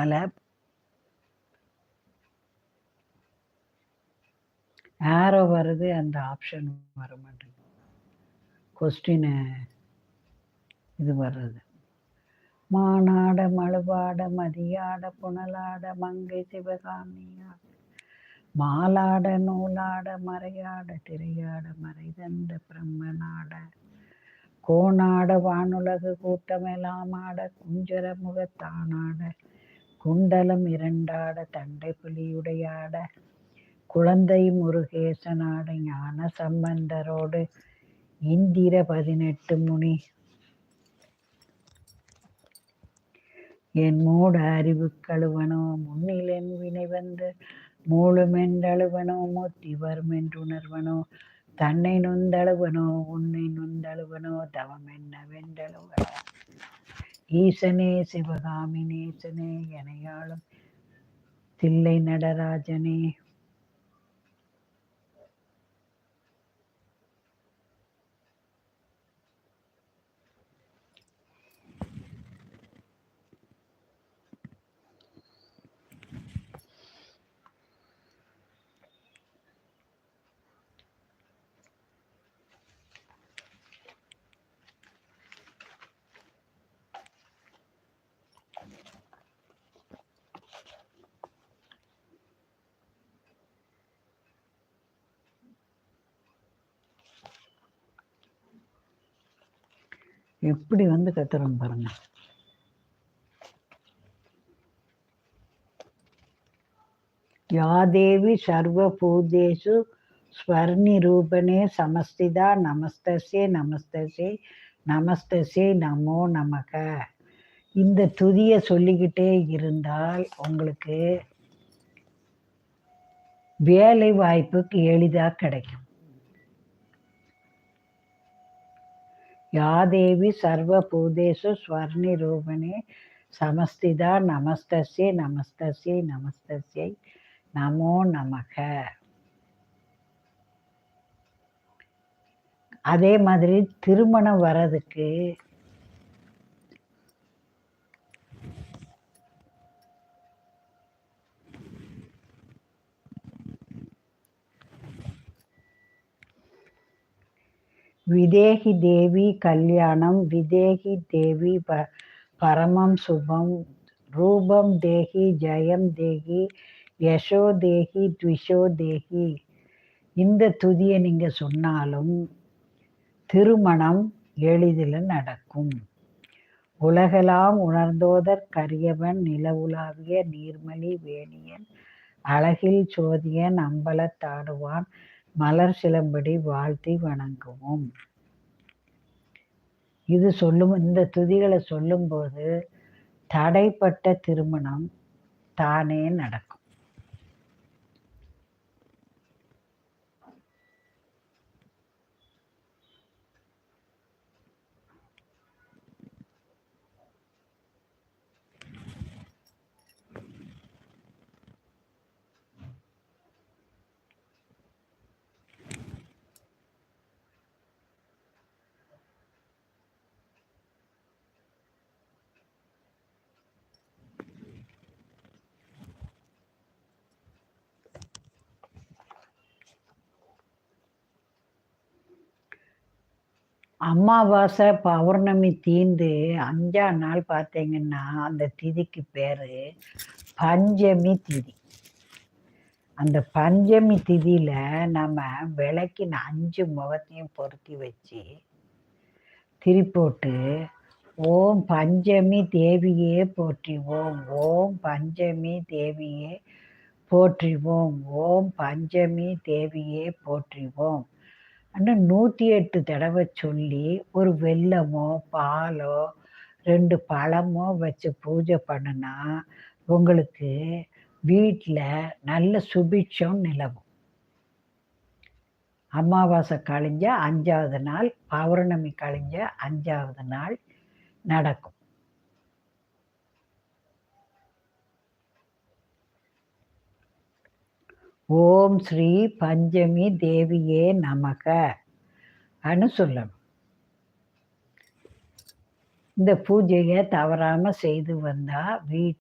அதனால் ஆரோ வருது அந்த ஆப்ஷன் வர மாட்டேங்குது கொஸ்டின் இது வர்றது. மானாட மழுவாட மதியாட புனலாட மங்கை சிவகாமியாட மாலாட நூலாட மறையாட திரையாட மறைதந்த பிரம்மனாட கோணாட வானுலகு கூட்டமெல்லாம் ஆட குஞ்சர முகத்தானாட குண்டலம் இரண்டாட தண்டை புலியுடையாட குழந்தை முருகேசனாட ஞான சம்பந்தரோடு இந்திர பதினெட்டு முனி. என் மூட அறிவு கழுவனோ முன்னில் என் வினை வந்து மூழுமென்றழுவனோ மூத்தி என்றுணர்வனோ தன்னை நொந்தழுவனோ உன்னை நொந்தழுவனோ தவம் வென்றழுவனோ. ஈசனே சிவகாமி நேசனே எனையாளும் தில்லை நடராஜனே எப்படி வந்து கத்துறோம் பாருங்க. யாதேவி சர்வபூதேஷு ஸ்வர்ணி ரூபனே சமஸ்திதா நமஸ்தசே நமஸ்தசே நமஸ்தசே நமோ நமக. இந்த துதியை சொல்லிக்கிட்டே இருந்தால் உங்களுக்கு வேலை வாய்ப்புக்கு எளிதாக கிடைக்கும். யாதேவி சர்வபூதேசு ஸ்வர்ணி ரூபனே சமஸ்திதா நமஸ்தஸ்யே நமஸ்தஸ்யை நமஸ்தஸ்யை நமோ நமக. அதே மாதிரி திருமணம் வர்றதுக்கு விதேகி தேவி கல்யாணம் விதேகி தேவி ப பரமம் சுபம் ரூபம் தேகி ஜெயம் தேகி யசோ தேகி த்விஷோ தேகி. இந்த துதியை நீங்கள் சொன்னாலும் திருமணம் எளிதில் நடக்கும். உலகெல்லாம் உணர்ந்தோதற்கரியவன் நிலவுலாவிய நீர்மலி வேணியன் அழகில் சோதியன் அம்பலத்தாடுவான் மலர் சிலம்படி வாழ்த்தி வணங்குவோம். இது சொல்லும் இந்த துதிகளை சொல்லும்போது தடைப்பட்ட திருமணம் தானே நடக்கும். அமாவாசை பௌர்ணமி தீந்து அஞ்சா நாள் பார்த்தீங்கன்னா அந்த திதிக்கு பேர் பஞ்சமி திதி. அந்த பஞ்சமி திதியில் நம்ம விளக்கின் அஞ்சு முகத்தையும் பொருத்தி வச்சு திரிப்போட்டு ஓம் பஞ்சமி தேவியே போற்றிவோம் ஓம் பஞ்சமி தேவியே போற்றிவோம் ஓம் பஞ்சமி தேவியே போற்றிவோம். ஆனால் நூற்றி எட்டு தடவை சொல்லி ஒரு வெல்லமோ பாலோ ரெண்டு பழமோ வச்சு பூஜை பண்ணுனா உங்களுக்கு வீட்டில் நல்ல சுபிட்சம் நிலவும். அமாவாசை கழிஞ்ச அஞ்சாவது நாள் பௌர்ணமி கழிஞ்ச அஞ்சாவது நாள் நடக்கும். ஓம் ஸ்ரீ பஞ்சமி தேவியே நமக. அனு சொல்லணும். இந்த பூஜையை தவறாமல் செய்து வந்தால் வீட்